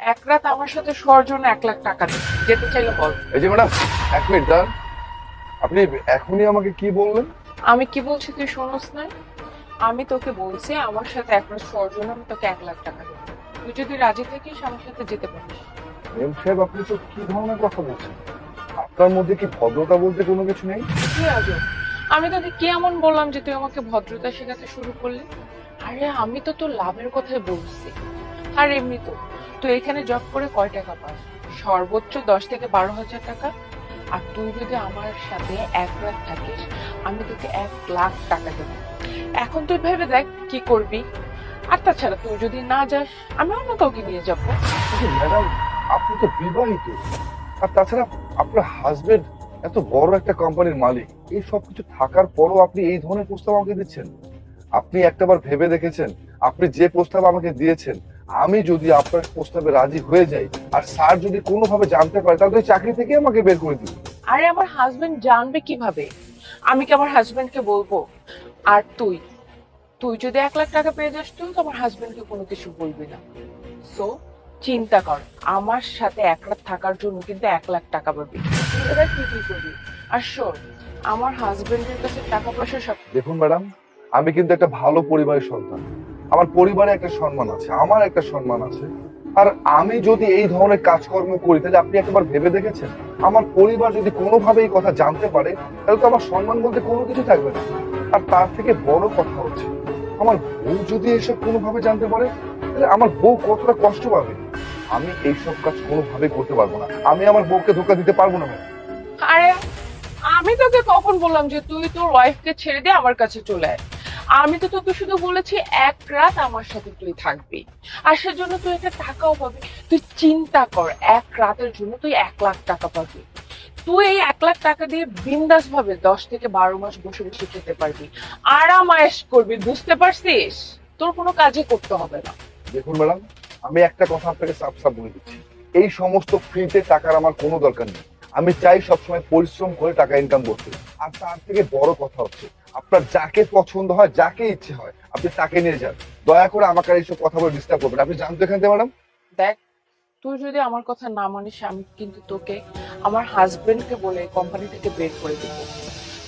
এক রাত আমার সাথে শোয়ার জন্য এক লাখ টাকা দে যেতে চাইলে বল। এই যে ম্যাডাম এক মিনিট দাঁড়ান। আপনি এখনই আমাকে কি বললেন? আমি কি বলছি তুই শোনস না? আমি তোকে বলছি আমার সাথে এক রাত শোয়ার জন্য আমি তোকে এক লাখ টাকা দেবো। তুই যদি রাজি থাকিস আমার সাথে যেতে পারিস। এম সাহেব আপনি তো কি ধরনের কথা বলছেন? আপনার মধ্যে কি ভদ্রতা বলতে কোনো কিছু নেই? কি আজব আমি তোকে কি এমন বললাম যে তুই আমাকে ভদ্রতা শেখাতে শুরু করলি? আরে আমি তো তোর লাভের কথাই বলছি। আর এমনি তো তুই এখানে জব করে কয় টাকা পাস? সর্বোচ্চ দশ থেকে বারো হাজার টাকা। আর তুই যদি আমার সাথে এক রাত থাকিস, আমি তোকে এক লাখ টাকা দেবো। এখন তুই ভেবে দেখ কি করবি। আর তাছাড়া তুই যদি না যাস, আমি অন্য কাউকে নিয়ে যাব। ম্যাডাম, আপনি তো বিবাহিত। আর তাছাড়া আপনার হাজবেন্ড এত বড় একটা কোম্পানির মালিক। এই সব কিছু থাকার পরও আপনি এই ধরনের প্রস্তাব আমাকে দিচ্ছেন। আপনি একটাবার ভেবে দেখেছেন? আপনি যে প্রস্তাব আমাকে দিয়েছেন আমি যদি আপনার প্রস্তাবে রাজি হয়ে যাই আর স্যার যদি কোনোভাবে জানতে পারে তাহলে চাকরি থেকে আমাকে বের করে দিবে। আরে আমার হাজবেন্ড জানবে কীভাবে? আমি কি আমার হাজবেন্ডকে বলব? আর তুই? তুই যদি এক লাখ টাকা পেয়ে যাস তুই তো আমার হাজবেন্ডকে কোনো কিছু বলবি না। সো চিন্তা কর আমার সাথে এক রাত থাকার জন্য কিন্তু এক লাখ টাকা পাবি। এবার তুই কি করবি? আর শোন আমার হাজবেন্ডের কাছে টাকা পয়সা সব দেখুন ম্যাডাম আমি কিন্তু একটা ভালো পরিবারের সন্তান। আমার পরিবারে একটা সম্মান আছে, আমার একটা সম্মান আছে। আর আমি যদি এই ধরনের কাজকর্ম করি, তাহলে আপনি একবার ভেবে দেখেছেন? আমার পরিবার যদি কোনোভাবে এই কথা জানতে পারে, তাহলে তো আমার সম্মান বলতে কোনো কিছু থাকবে না। আর তার থেকে বড় কথা হচ্ছে, আমার বউ যদি এসব কোনোভাবে জানতে পারে, তাহলে আমার বউ কতটা কষ্ট পাবে? আমি এইসব কাজ কোনোভাবে করতে পারব না। আমি আমার বউকে ধোকা দিতে পারব না আরে, আমি তোকে কখন বললাম যে তুই তোর ওয়াইফকে ছেড়ে দিয়ে আমার কাছে চলে আয়। আমি তো তোকে শুধু বলেছি এক রাত আমার সাথে তুই থাকবি। আর সেজন্য তুই একটা টাকাও পাবি। তুই চিন্তা কর, এক রাতের জন্য তুই এক লাখ টাকা পাবি। তুই এই এক লাখ টাকা দিয়ে বিন্দাস ভাবে দশ থেকে বারো মাস বসে বসে খেতে পারবি। আরাম আয়েশ করবি, বুঝতে পারছিস? তোর কোনো কাজই করতে হবে না। দেখুন ম্যাডাম, আমি একটা কথা আপনাকে সাফ সাফ বলে দিচ্ছি। এই সমস্ত ফ্রিতে টাকার আমার কোনো দরকার নেই। আমি চাই সবসময় পরিশ্রম করে টাকা ইনকাম করতে। আর তার থেকে বড় কথা হচ্ছে আপনার যাকে পছন্দ হয় যাকে ইচ্ছে হয় আপনি তাকে নিয়ে যান। দয়া করে আমাকে এইসব কথা বলে ডিস্টার্ব করবেন আপনি জানতে এখান থেকে ম্যাডাম দেখ তুই যদি আমার কথা না মানিস আমি কিন্তু তোকে আমার হাজবেন্ডকে বলে কোম্পানি থেকে বের করে দেবো।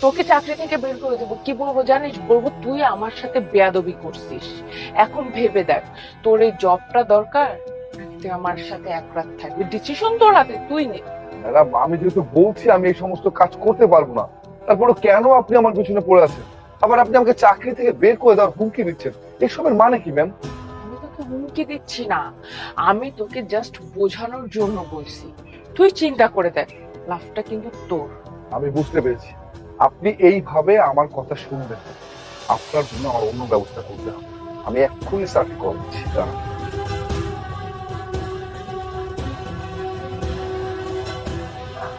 তোকে চাকরি থেকে বের করে দেবো। কি বলব জানিস? বলব তুই আমার সাথে বেয়াদবি করছিস। এখন ভেবে দেখ তোর এই জবটা দরকার তুই আমার সাথে এক রাত থাকবি? ডিসিশন তোর হাতে তুই নে। ম্যাডাম আমি যেহেতু বলছি আমি এই সমস্ত কাজ করতে পারব না। তারপরে কেন আপনি আমার পিছনে পড়ে আছেন? আবার আপনি আমাকে চাকরি থেকে বের করে দেওয়ার হুমকি দিচ্ছেন। এসবের মানে কি ম্যাম আমি তোকে হুমকি দিচ্ছি না। আমি তোকে জাস্ট বোঝানোর জন্য বলছি। তুই চিন্তা করে দেখ লাভটা কিন্তু তোর। আমি বুঝতে পেরেছি। আপনি এইভাবে আমার কথা শুনবেন আপনার জন্য আমার অন্য ব্যবস্থা করতে হবে। আমি এক্ষুনি কল দিচ্ছি।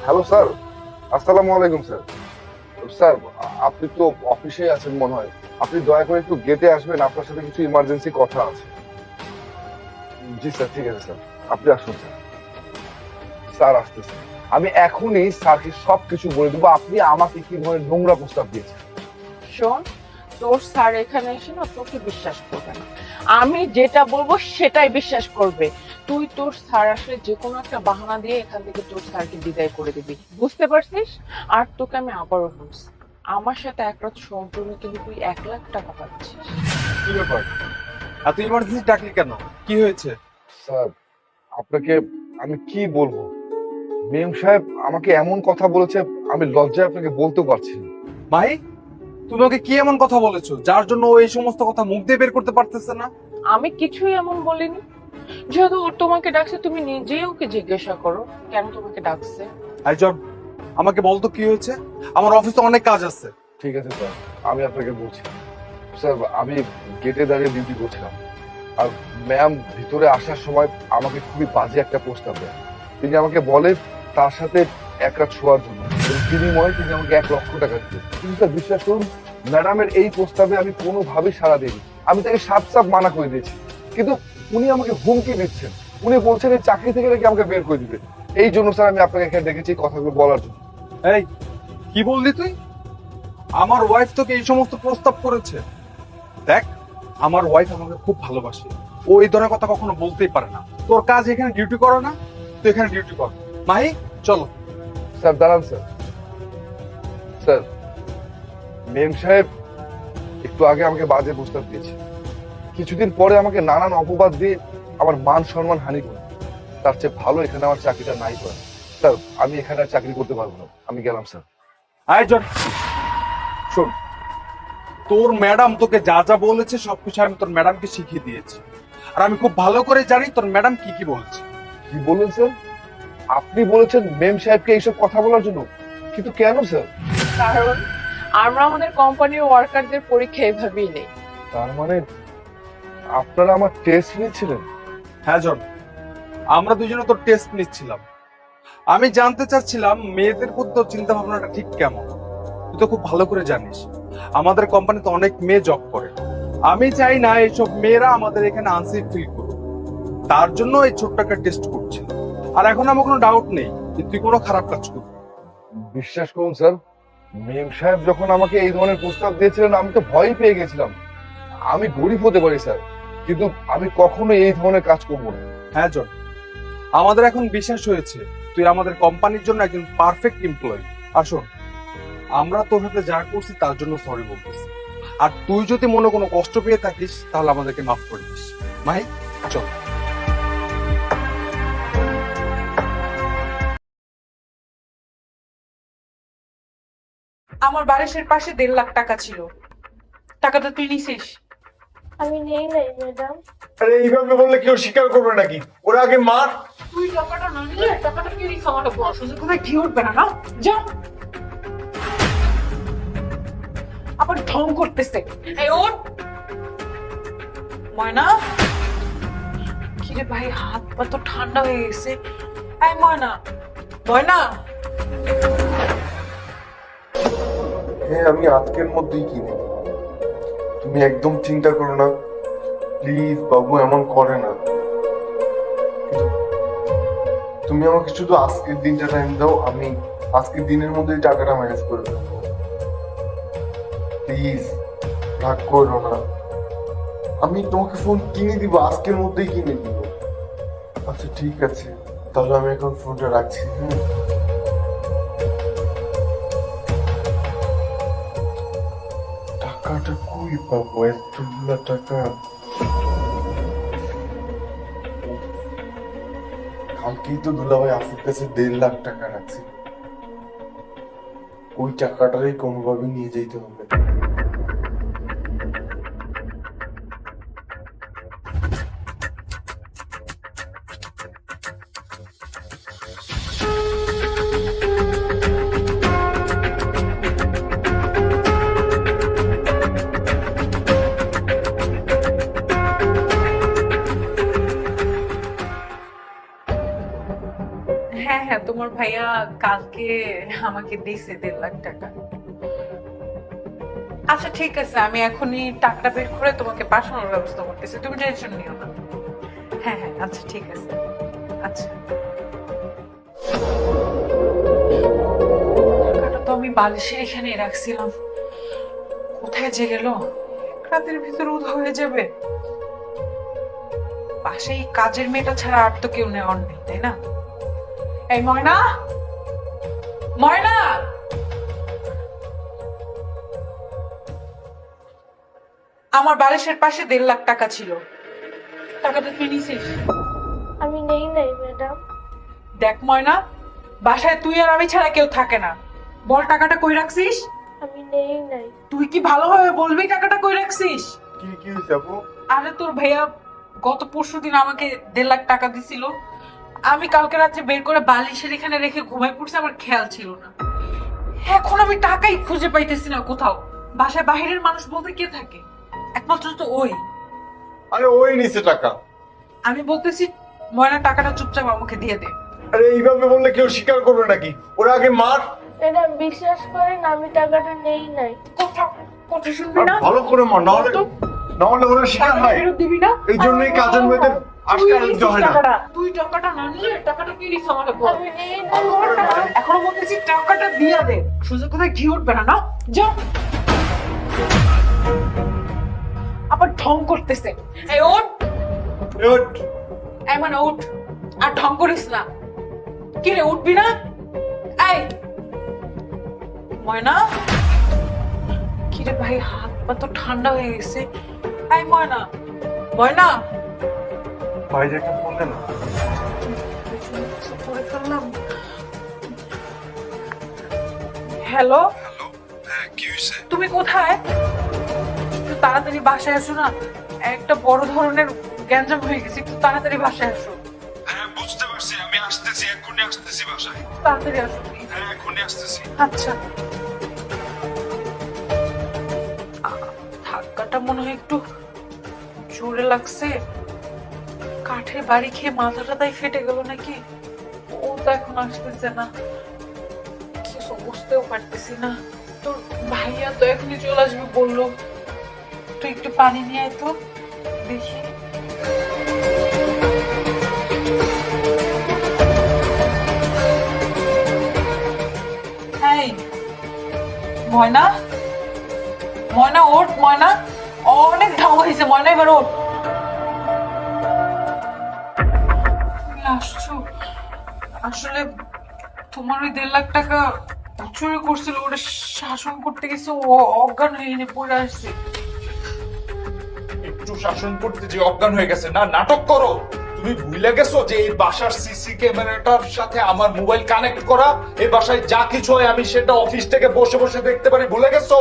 Hello sir. আসসালামু আলাইকুম স্যার। স্যার, আপনি তো অফিসে আছেন মনে হয়। আপনি দয়া করে একটু গেটে আসবেন, আপনার সাথে কিছু ইমার্জেন্সি কথা আছে। জি স্যার, ঠিক আছে স্যার। আপনি আসুন স্যার। স্যার আসতেছে। আমি এখনই স্যারকে সবকিছু বলে দেবো। আপনি আমাকে কি ধরনের নোংরা প্রস্তাব দিয়েছেন? শোন, তোর স্যার এখানে এসে না তোকে বিশ্বাস করবে না। আমি যেটা বলব সেটাই বিশ্বাস করবে। তুই তোর স্যার আসলে যে কোনো একটা বাহানা দিয়ে এখান থেকে তোর স্যারকে বিদায় করে দিবি। বুঝতে পারছিস? আর তোকে আমি আবারও বলছি আমার সাথে এক রাত জন্য কিন্তু তুই এক লাখ টাকা পাচ্ছিস। কি ব্যাপার? এত ইমার্জেন্সি ডাকলি কেন? কি হয়েছে? স্যার আপনাকে আমি কি বলব? মেম সাহেব আমাকে এমন কথা বলেছে আমি লজ্জায় আপনাকে বলতেও পারছি না। ভাই তুমি ওকে কি এমন কথা বলেছ? যার জন্য ও এই সমস্ত কথা মুখ দিয়ে বের করতে পারতেছে না। আমি কিছুই এমন বলিনি। যেহেতু ও তোমাকে ডাকছে তুমি নিজেই ওকে জিজ্ঞাসা করো কেন তোমাকে ডাকছে? আই জব আমাকে বলতো কি হয়েছে? আমার অফিসে অনেক কাজ আছে। ঠিক আছে স্যার। আমি আপনাকে বলছি। স্যার আমি গেটে দাঁড়িয়ে ডিউটি করছিলাম। আর ম্যাম ভিতরে আসার সময় আমাকে খুবই বাজে একটা প্রস্তাব দেয়। তিনি আমাকে বলে তার সাথে এক রাত শোয়ার জন্য। বিনিময়ে তিনি আমাকে এক লক্ষ টাকা দিতেন কিন্তু স্যার বিশ্বাস করুন ম্যাডামের এই প্রস্তাবে আমি কোনোভাবেই সাড়া দিইনি। আমি তাকে সাপ সাপ মানা করে দিয়েছি। কিন্তু উনি আমাকে হুমকি দিচ্ছেন। উনি বলছেন এই চাকরি থেকে নাকি আমাকে বের করে দিবে। এই জন্য স্যার আমি আপনাকে এখানে দেখেছি কথাগুলো বলার জন্য। এই কি বললি তুই? আমার ওয়াইফ তোকে এই সমস্ত প্রস্তাব করেছে। দেখ আমার ওয়াইফ আমাকে খুব ভালোবাসে। ও এই ধরনের কথা কখনো বলতেই পারে না। তোর কাজ এখানে ডিউটি করো না তুই এখানে ডিউটি কর। মাহি চলো। স্যার দাঁড়ান স্যার। স্যার মেম সাহেব একটু আগে আমাকে বাজে প্রস্তাব দিয়েছে। কিছুদিন পরে আমাকে নানান অপবাদ দিয়ে আমার মান সম্মান হানি করে। তার চেয়ে ভালো এখানে আমার চাকরিটা নাই করে। স্যার আমি এখানে আর চাকরি করতে পারব না। আমি গেলাম স্যার। আয়োজন শোন। তোর ম্যাডাম তোকে যা যা বলেছে সবকিছু আমি তোর ম্যাডামকে শিখিয়ে দিয়েছি। আর আমি খুব ভালো করে জানি তোর ম্যাডাম কি কি বলেছে। কি বললেন স্যার? আপনি বলেছেন মেম সাহেবকে এইসব কথা বলার জন্য। কিন্তু কেন স্যার? কারণ আমরা আমাদের কোম্পানির ওয়ার্কারদের পরীক্ষা এভাবেই নেই। তার মানে আপনারা আমার টেস্ট নিচ্ছিলেন হ্যাঁ জন। আমরা দুজনে তো টেস্ট নিচ্ছিলাম। আমি জানতে চাচ্ছিলাম মেয়েদের প্রতি তোর চিন্তা ভাবনাটা ঠিক কেমন। তুই তো খুব ভালো করে জানিস। আমাদের কোম্পানিতে অনেক মেয়ে জব করে। আমি চাই না এইসব মেয়েরা আমাদের এখানে আনসেফ ফিল করুক। তার জন্য এই ছোট্ট একটা টেস্ট করছি। আর এখন আমার কোনো ডাউট নেই যে তুই কোনো খারাপ কাজ করবি। বিশ্বাস করুন স্যার মেম সাহেব যখন আমাকে এই ধরনের প্রস্তাব দিয়েছিলেন আমি তো ভয় পেয়ে গেছিলাম। আমি গরিব হতে পারি স্যার কিন্তু আমি কখনো এই ধরনের কাজ করব না। হ্যাঁ জন। আমাদের এখন বিশ্বাস হয়েছে তুই আমাদের কোম্পানির জন্য একজন পারফেক্ট এমপ্লয়ি আসুন আমরা তোর সাথে যা করছি তার জন্য সরি বলতেছি। আর তুই যদি মনে কোনো কষ্ট পেয়ে থাকিস তাহলে আমাদেরকে মাফ করে দিস। মাই চল। আমার বারিশের পাশে দেড় লাখ টাকা ছিল। টাকাটা তুই নিছিস? আমি নেই নাই ম্যাডাম আরে এইভাবে বললে কেউ স্বীকার করবে নাকি? ওরা আগে মার। তুই টাকাটা না নিলে টাকাটা কে নিস আমার বড় সুযোগ কোথায় ঘি উঠবে না না? যা। আবার ঢং করতেছে। এই ওর ময়না। কিরে ভাই হাত পা তো ঠান্ডা হয়ে গেছে। এই ময়না ময়না। হ্যাঁ আমি আজকের মধ্যেই কিনে তুমি একদম চিন্তা করো না। প্লিজ, বাবু, এমন করে না। তুমি আমাকে শুধু আজকের দিনটা টাইম দাও, আমি আজকের দিনের মধ্যেই টাকাটা ম্যানেজ করে দেবো। প্লিজ, রাগ করো না। আমি তোমাকে ফোন কিনে দিব, আজকের মধ্যেই কিনে দিব। আচ্ছা ঠিক আছে। তাহলে আমি এখন ফোনটা রাখছি হ্যাঁ? টাকাটা কই nataka কালকেই তো দুলাভাই আফুর কাছে দেড় লাখ টাকা রাখছে ওই টাকাটারই কোনোভাবে নিয়ে যেতে হবে কালকে আমাকে দিছে দেড় লাখ টাকা। আচ্ছা ঠিক আছে, আমি এখনই টাকাটা বের করে তোমাকে পাঠানোর ব্যবস্থা করতেছি। তুমি টেনশন নিও না। হ্যাঁ হ্যাঁ আচ্ছা ঠিক আছে। আচ্ছা। তো আমি বালিশের এখানে রাখছিলাম। কোথায় যে গেল? রাতের ভিতরে উধাও হয়ে যাবে। পাশে এই কাজের মেয়েটা ছাড়া আর তো কেউ নেওয়ার নেই, তাই না? এই ময়না! আমার বালিশের পাশে দেড় লাখ টাকা ছিল। টাকাটা তুই নিছিস? আমি নেই নাই ম্যাডাম। দেখ ময়না বাসায় তুই আর আমি ছাড়া কেউ থাকে না। বল টাকাটা কই রাখছিস? আমি নেই নাই। তুই কি ভালোভাবে বলবি টাকাটা কই রাখছিস? কি কি হয়েছে আপু? আরে তোর ভাইয়া গত পরশু দিন আমাকে দেড় লাখ টাকা দিছিল। আমি কালকে রাত্রে বের করে বালিশের এখানে রেখে ঘুমাই পড়ছি আমার খেয়াল ছিল না। এখন আমি টাকাই খুঁজে পাইতেছি না কোথাও। বাসায় বাহিরের মানুষ বলতে কে থাকে? একমাত্র তো ওই। আরে ওই নিচে টাকা। আমি বলতেছি ময়না টাকাটা চুপচাপ আমাকে দিয়ে দে। আরে এইভাবে বললে কেউ স্বীকার করবে নাকি? ওরা আগে মার। ম্যাডাম বিশ্বাস করেন আমি টাকাটা নেই নাই। কথা শুনবি না? ভালো করে মার নাহলে নাহলে ওরা স্বীকার টাকাটা হয় ফেরত দিবি না? এই জন্যই কাজের আজকে তুই হয় না। টাকাটা। তুই টাকাটা না নিলে টাকাটা কি নিস আমাকে বল? আমি নেই নাই আমার টাকা এখনও বলতেছি টাকাটা দিয়ে দে। সুযোগ কোথায় ঘি উঠবে না না যা। ঢং করতেছে। এই ওঠ। এই মানে উঠ আর ঢং করিস না। কি রে উঠবি না? এই। ময়না? কি রে ভাই হাত পা তো ঠান্ডা হয়ে গেছে। এই ময়না। ময়না? ভাইজাকে একটা ফোন না করে ফেললাম। হ্যালো? হ্যাঁ কি তুমি কোথায়? তাড়াতাড়ি বাসায় আসো না। একটা বড় ধরনের গ্যাঞ্জাম হয়ে গেছে একটু তাড়াতাড়ি বাসায় আসো। হ্যাঁ বুঝতে পারছি আমি আসতেছি এক্ষুনি আসতেছি বাসায়। তাড়াতাড়ি আসো হ্যাঁ এক্ষুনি আসতেছি। আচ্ছা। ধাক্কাটা মনে হয় একটু জোরে লাগছে। কাঠের বাড়ি খেয়ে মাথাটা তাই ফেটে গেল নাকি? ও তো এখন আসতেছে না। কিছু বুঝতেও পারতেছি না। তোর ভাইয়া তো এখনই চলে আসবে বলল। তুই একটু পানি নিয়ে তো, দেখি। ময়না? ময়না, ওঠ, ময়না। অনেক ঢং হয়েছে, ময়না, এবার ওঠ। আসছো? আসলে তোমার ওই দেড় লাখ টাকা চুরি করছিল, ওটা শাসন করতে গেছে অজ্ঞান হয়ে পড়ে আসছে। একটু শাসন করতে যে অজ্ঞান হয়ে গেছে। না, নাটক করো। তুমি ভুলে গেছো যে এই বাসার সিসি ক্যামেরাটার সাথে আমার মোবাইল কানেক্ট করা, এই বাসায় যা কিছু হয় আমি সেটা অফিস থেকে বসে বসে দেখতে পারি। ভুলে গেছো?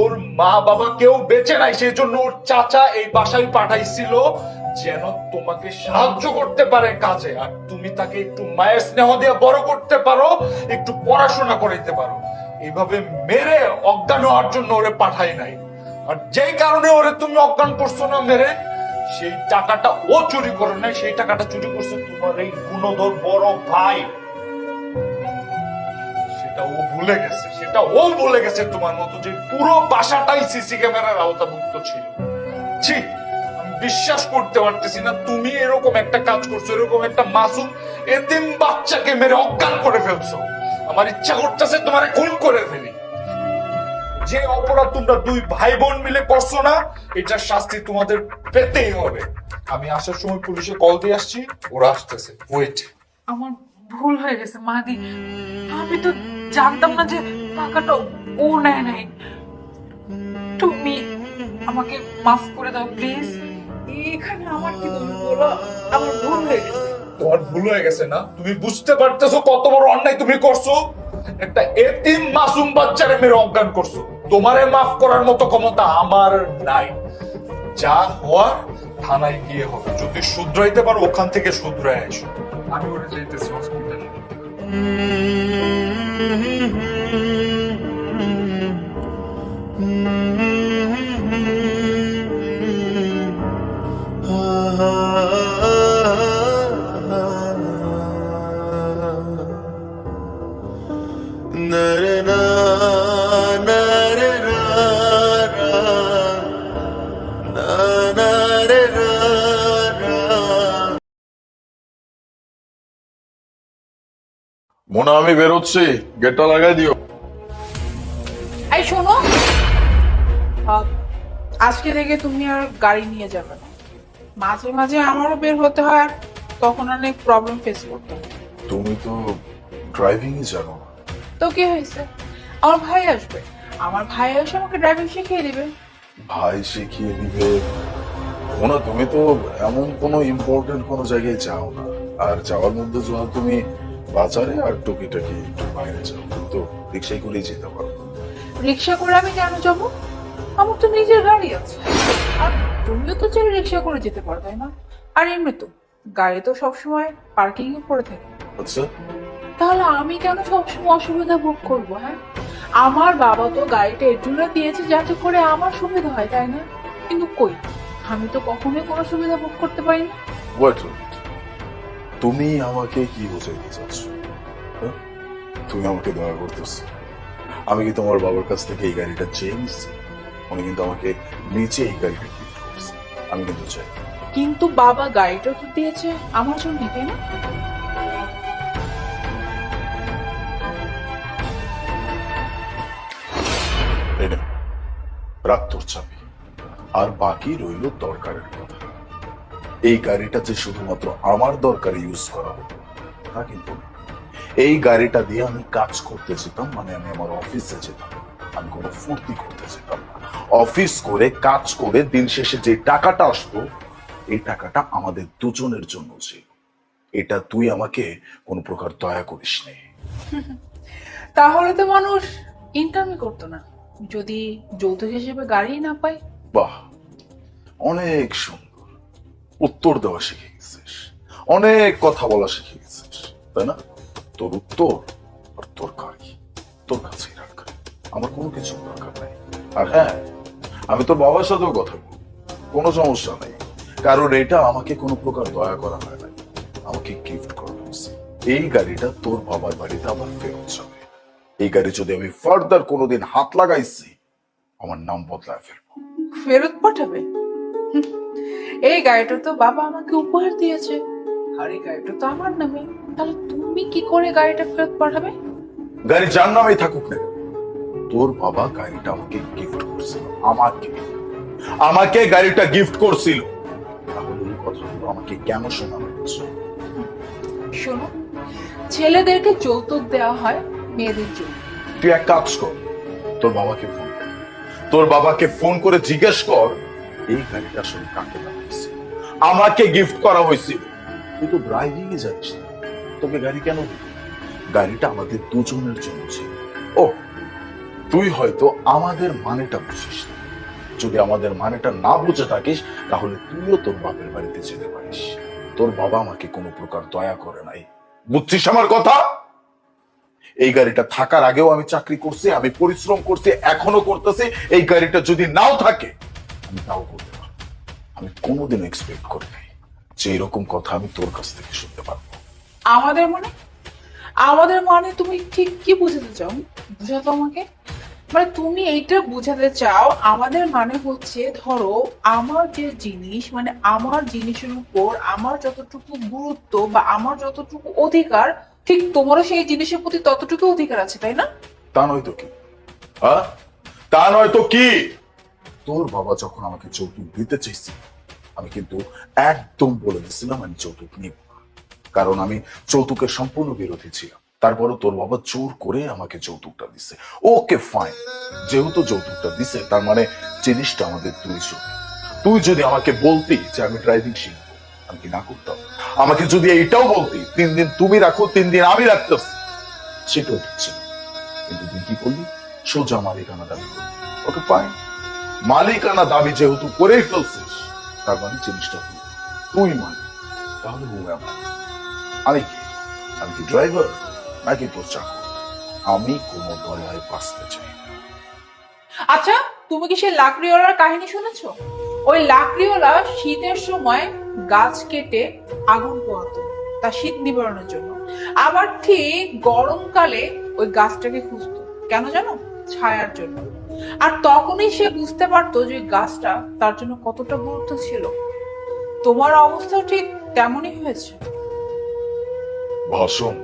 ওর মা বাবা কেউ বেঁচে নাই সেই জন্য ওর চাচা এই বাসায় পাঠাইছিল যেন তোমাকে সাহায্য করতে পারে কাজে। আর তুমি তাকে একটু মায়ের স্নেহ দিয়ে বড় করতে পারো, একটু পড়াশোনা করাইতে পারো। এইভাবে মেরে অজ্ঞান হওয়ার জন্য ওরে পাঠাই নাই। আর যেই কারণে ওরে তুমি অজ্ঞান করছ না মেরে, সেই টাকাটা ও চুরি করে নাই, সেই টাকাটা চুরি করছে তোমার এই গুণধর বড় ভাই। সেটা ও ভুলে গেছে, সেটা ও ভুলে গেছে তোমার মতো যে পুরো বাসাটাই সিসি ক্যামেরার আওতাভুক্ত ছিল। ছি বিশ্বাস করতে পারতেছি না, তুমি এরকম একটা কাজ করছ, এরকম একটা মাসুম এতিম বাচ্চাকে মেরে অজ্ঞান করে ফেলছো। আমার ইচ্ছা করতেছে তোমারে খুন করে ফেলি। যে অপরাধ তোমরা দুই ভাই বোন মিলে করছ না এটার শাস্তি তোমাদের পেতেই হবে। আমি আসার সময় পুলিশে কল দিয়ে আসছি ওরা আসতেছে। ওয়েট আমার ভুল হয়ে গেছে মাদি আমি তো জানতাম না যে টাকাটা ও নেয় নাই। তুমি আমাকে মাফ করে দাও প্লিজ। এখানে আমার কি তুমি বলো? আমার ভুল হয়ে গেছে। তোমার ভুল হয়ে গেছে না? তুমি বুঝতে পারতেছো কত বড় অন্যায় তুমি করছ? একটা এতিম মাসুম বাচ্চারে মেরে অজ্ঞান করছ। তোমারে মাফ করার মতো ক্ষমতা আমার নাই। যা হওয়ার থানায় গিয়ে হবে। যদি শুধরাইতে পারো ওখান থেকে শুধরাই এসো আমি ওরে যাইতেছি হসপিটালে Nare na, nare আমি বেরোচ্ছি। গেটটা লাগাই দিও। এই শোনো। আহ, আজকে থেকে তুমি আর গাড়ি নিয়ে যাবে না। মাঝে মাঝে আমারও বের হতে হয় তখন অনেক প্রবলেম ফেস করতে হয়। তুমি তো ড্রাইভিংই জানো না। তো কি হয়েছে? আমার ভাই আসবে। আমার ভাই এসে আমাকে ড্রাইভিং শিখিয়ে দিবে। ভাই শিখিয়ে দিবে। তুমি তো এমন কোনো ইম্পর্টেন্ট কোনো জায়গায় যাও না। আর যাওয়ার মধ্যে যখন তুমি বাজারে আর টুকিটাকি একটু বাইরে যাও। তুমি তো রিক্সায় করেই যেতে পারো। রিক্সা করে আমি কেন যাব? আমার তো নিজের গাড়ি আছে। আর তুমিও তো চাইলে রিক্সা করে যেতে পারো তাই না? আর এমনি তো গাড়ি তো সবসময় পার্কিং এ পড়ে থাকে। আচ্ছা। তাহলে আমি কেন সবসময় অসুবিধা ভোগ করব হ্যাঁ? আমার বাবা তো গাড়িটা এর জন্য দিয়েছে যাতে করে আমার সুবিধা হয় তাই না? কিন্তু কই আমি তো কখনোই কোনো সুবিধা ভোগ করতে পারি না তুমি আমাকে কি বোঝাইতে চাচ্ছ হ্যাঁ? তুমি আমাকে দয়া করতেছো। আমি কি তোমার বাবার কাছ থেকে এই গাড়িটা চেয়ে নিচ্ছি? উনি কিন্তু আমাকে নিচে এই গাড়িটা গিফট করছে আমি কিন্তু চাই। কিন্তু বাবা গাড়িটা তো দিয়েছে আমার জন্য তাই না? নে, তোর চাবি। আর বাকি রইল দরকারের কথা। এই গাড়িটা যে শুধুমাত্র আমার দরকারে ইউজ করা হতো তা কিন্তু এই গাড়িটা দিয়ে আমি কাজ করতে যেতাম মানে আমি আমার অফিসে যেতাম আমি কোনো ফুর্তি করতে যেতাম না। অফিস করে কাজ করে দিন শেষে যে টাকাটা আসতো এই টাকাটা আমাদের দুজনের জন্য ছিল। এটা তুই আমাকে কোন প্রকার দয়া করিস নে। তাহলে তো মানুষ ইনকামই করতো না। যদি যৌতুক হিসেবে গাড়ি না পায়? বাহ অনেক সুন্দর। উত্তর দেওয়া শিখে গেছিস অনেক কথা বলা শিখে গেছিস তাই না? তোর উত্তর আর তোর গাড়ি তোর কাছেই রাখ। আমার কোনো কিছু দরকার নাই। আর হ্যাঁ আমি তোর বাবার সাথেও কথা বলব, কোনো সমস্যা নেই। কারণ এটা আমাকে কোনো প্রকার দয়া করা হয় না। আমাকে গিফট করা হয়েছে। এই গাড়িটা তোর বাবার বাড়িতে আবার ফেরত যাবে। এই গাড়ি যদি আমি ফার্দার কোনোদিন হাত লাগাইছি, আমার নাম বদলায় ফেলব। ফেরত পাঠাবে? এই গাড়িটা তো বাবা আমাকে উপহার দিয়েছে। আর এই গাড়িটা তো আমার নামে। তাহলে তুমি কি করে গাড়িটা ফেরত পাঠাবে? গাড়ি যার নামেই থাকুক না তোর বাবা গাড়িটা আমাকে গিফট করছিল। আমাকে। আমাকে গাড়িটা গিফট করছিল। তাহলে এই কথাগুলো আমাকে কেন শোনানো হচ্ছে শোনো ছেলেদেরকে যৌতুক দেওয়া হয় মেয়েদের জন্য। তুই এক কাজ কর তোর বাবাকে ফোন কর। তোর বাবাকে ফোন করে জিজ্ঞেস কর এই গাড়িটা আসলে কাকে দেওয়া আমাকে গিফট করা হয়েছিল তুই তো ড্রাইভিং এ না। তোকে গাড়ি কেন দিল গাড়িটা আমাদের দুজনের জন্য ছিল। ও, তুই হয়তো আমাদের মানেটা বুঝিস যদি আমাদের মানেটা না বুঝে থাকিস, তাহলে তুইও তোর বাপের বাড়িতে যেতে পারিস। তোর বাবা আমাকে কোনো প্রকার দয়া করে নাই। বুঝছিস আমার কথা? এই গাড়িটা থাকার আগেও আমি চাকরি করছি, আমি পরিশ্রম করছি, এখনও করতেছি। এই গাড়িটা যদি নাও থাকে আমি তাও করতে পারব আমি কোনোদিন এক্সপেক্ট করি নাই যে এরকম কথা আমি তোর কাছ থেকে শুনতে পারব। আমাদের মানে? আমাদের মানে তুমি ঠিক কি বুঝাতে চাও? বুঝাতো আমাকে। মানে তুমি এইটা বুঝাতে চাও আমাদের মানে হচ্ছে ধরো আমার যে জিনিস মানে আমার জিনিসের উপর আমার যতটুকু গুরুত্ব বা আমার যতটুকু অধিকার ঠিক তোমারও সেই জিনিসের প্রতি ততটুকু অধিকার আছে তাই না? তা নয় তো কি? হ্যাঁ তা নয় তো কি? তোর বাবা যখন আমাকে যৌতুক দিতে চাইছে আমি কিন্তু একদম বলে দিছিলাম আমি যৌতুক নিব কারণ আমি যৌতুকের সম্পূর্ণ বিরোধী ছিলাম। তারপরে তোর বাবা জোর করে আমাকে যৌতুকটা দিছে। ওকে ফাইন যেহেতু যৌতুকটা দিছে, তার মানে জিনিসটা আমাদের দুইজন তুই যদি আমাকে বলতি যে আমি ড্রাইভিং শিখব, আমি কি না করতাম? আমাকে যদি এইটাও বলতি, তিন দিন তুমি রাখো, তিন দিন আমি রাখতেছি সেটাও ঠিক ছিল। কিন্তু তুই কি করলি? সোজা মালিকানা দাবি করলি। ওকে ফাইন মালিকানা দাবি যেহেতু করেই ফেলছিস, তার মানে জিনিসটা তুই তুই মালিক, তাহলে হুম এমন আমি কি? আমি কি ড্রাইভার নাকি তোর চাকর? আমি কোনো দয়ায় বাঁচতে চাই আচ্ছা তুমি কি সেই লাকড়িওয়ালার কাহিনী শুনেছো? ওই লাকড়িওয়ালা শীতের সময় গাছ কেটে আগুন পোহাতো, তা শীত নিবারণের জন্য। আবার ঠিক গরমকালে ওই গাছটাকে খুঁজতো, কেন জানো? ছায়ার জন্য। আর তখনই সে বুঝতে পারতো যে গাছটা তার জন্য কতটা গুরুত্ব ছিল। তোমার অবস্থাও ঠিক তেমনই হয়েছে। ভাষণ?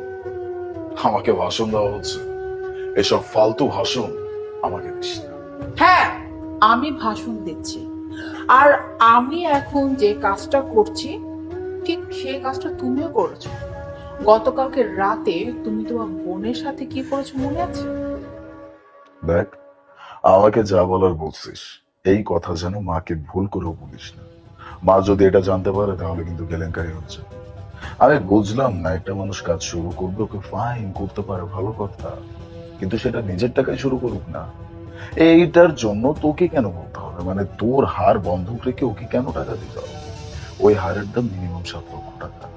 আমাকে ভাষণ দেওয়া হচ্ছে। এসব ফালতু ভাষণ আমাকে দিস না। হ্যাঁ আমি ভাষণ দিচ্ছি। আর আমি এখন যে কাজটা করছি ঠিক সেই কাজটা তুমিও করেছ। গতকালকে রাতে তুমি তোমার বোনের সাথে কি করেছ মনে আছে? দেখ আমাকে যা বলার বলছিস, এই কথা যেন মাকে ভুল করেও বলিস না। মা যদি এটা জানতে পারে, তাহলে কিন্তু কেলেঙ্কারি হচ্ছে। আমি বুঝলাম না, একটা মানুষ কাজ শুরু করবে, ওকে ফাইন করতে পারে, ভালো কথা। কিন্তু সেটা নিজের টাকায় শুরু করুক না। এইটার জন্য তোকে কেন বলতে হবে? মানে তোর হার বন্ধক রেখে ওকে কেন টাকা দিতে হবে? ওই হারের দাম মিনিমাম সাত লক্ষ টাকা।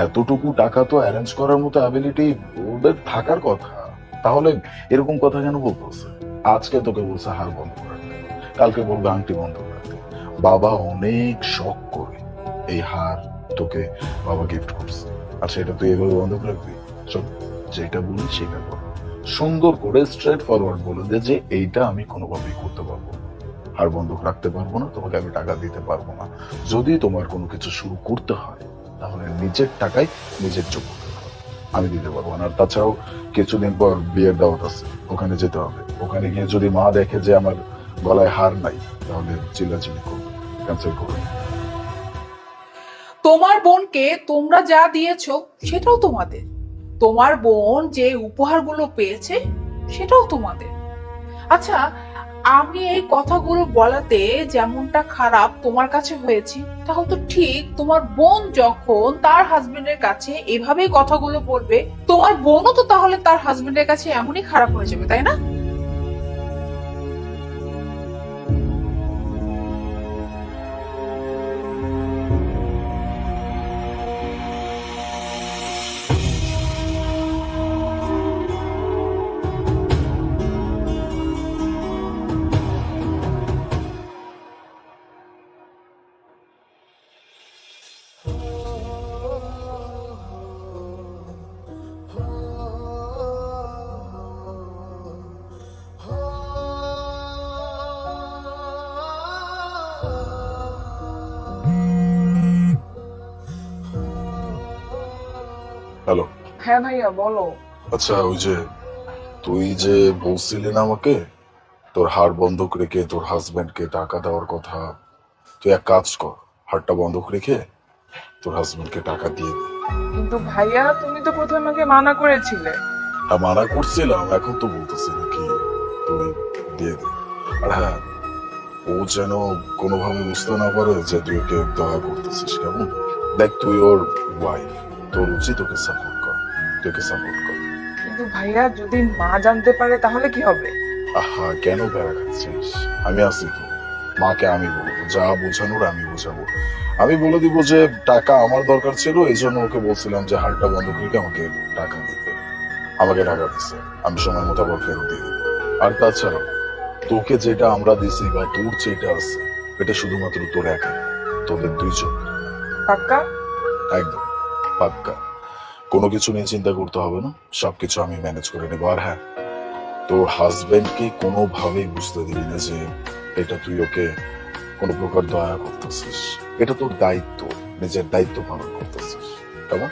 এতটুকু টাকা তো অ্যারেঞ্জ করার মতো অ্যাবিলিটি ওদের থাকার কথা। তাহলে এরকম কথা কেন বলতেছে আজকে তোকে বলছে হার বন্ধ রাখতে কালকে বলবে, আংটি বন্ধ রাখতে বাবা অনেক শখ করে এই হার তোকে বাবা গিফট করছে। আর সেটা তুই এভাবে বন্ধ করে রাখবি শোন যেটা বলি সেটা কর। সুন্দর করে স্ট্রেট ফরওয়ার্ড বলে দে যে এইটা আমি কোনোভাবেই করতে পারব হার বন্ধক রাখতে পারব না, তোমাকে আমি টাকা দিতে পারব না। যদি তোমার কোনো কিছু শুরু করতে হয়, তাহলে নিজের টাকায় নিজের করো। আমি দিতে পারব না। আর তাছাড়াও কিছুদিন পর বিয়ের দাওয়াত আছে, ওখানে যেতে হবে। ওখানে গিয়ে যদি মা দেখে যে আমার গলায় হার নাই, তাহলে চিল্লাচিল্লি করো ক্যান্সেল করো তোমার বোনকে তোমরা যা দিয়েছ, সেটাও তোমাদের। তোমার বোন যে উপহারগুলো পেয়েছে, সেটাও তোমাদের। আচ্ছা আমি এই কথাগুলো বলাতে যেমনটা খারাপ তোমার কাছে হয়েছে, তাহলে তো ঠিক তোমার বোন যখন তার হাজবেন্ডের কাছে এভাবেই কথাগুলো বলবে, তোমার বোনও তো তাহলে তার হাজবেন্ডের কাছে এমনই খারাপ হয়ে যাবে, তাই না? হ্যাঁ ভাইয়া বলো। আচ্ছা ওই যে তুই যে বলছিলি না আমাকে তোর হাড় বন্ধক রেখে তোর হাজবেন্ডকে টাকা দেওয়ার কথা তুই এক কাজ কর হাড়টা বন্ধক রেখে তোর হাজবেন্ডকে টাকা দিয়ে দে। কিন্তু ভাইয়া তুমি তো প্রথমে আমাকে মানা করেছিলে। হ্যাঁ মানা করছিলাম এখন তো বলতেছি নাকি তুই দিয়ে দে। আর হ্যাঁ ও যেন কোনোভাবে বুঝতে না পারে যে তুই ওকে দয়া করতেছিস কেমন? দেখ তুই ওর ওয়াইফ তোর উচিত ওকে সাপোর্ট ওকে সাপোর্ট কর। কিন্তু ভাইয়া যদি মা জানতে পারে তাহলে কি হবে? আহা কেন বেড়া খাচ্ছিস? আমি আছি তো। মাকে আমি বলব। যা বোঝানোর আমি বোঝাবো। আমি বলে দিব যে টাকা আমার দরকার ছিল এই জন্য ওকে বলছিলাম যে হারটা বন্ধ করে আমাকে টাকা দিতে। আমাকে টাকা দিচ্ছে আমি সময় মতো আবার ফেরত দিয়ে দেবো। আর তাছাড়া তোকে যেটা আমরা দিছি বা তোর যেটা আছে এটা শুধুমাত্র তোর একা তোদের দুইজন। পাক্কা? একদম। পাক্কা। কোনো কিছু নিয়ে চিন্তা করতে হবে না সবকিছু আমি ম্যানেজ করে নেব। আর হ্যাঁ তোর হাজবেন্ডকে কোনোভাবেই বুঝতে দিবি না যে এটা তুই ওকে কোনো প্রকার দয়া করতেছিস। এটা তোর দায়িত্ব নিজের দায়িত্ব পালন করতেছিস কেমন?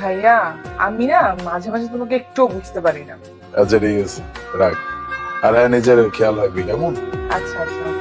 ভাইয়া আমি না মাঝে মাঝে তোমাকে একটুও বুঝতে পারি না। আচ্ছা ঠিক আছে রাখ। আর হ্যাঁ নিজের খেয়াল রাখবি কেমন? আচ্ছা আচ্ছা।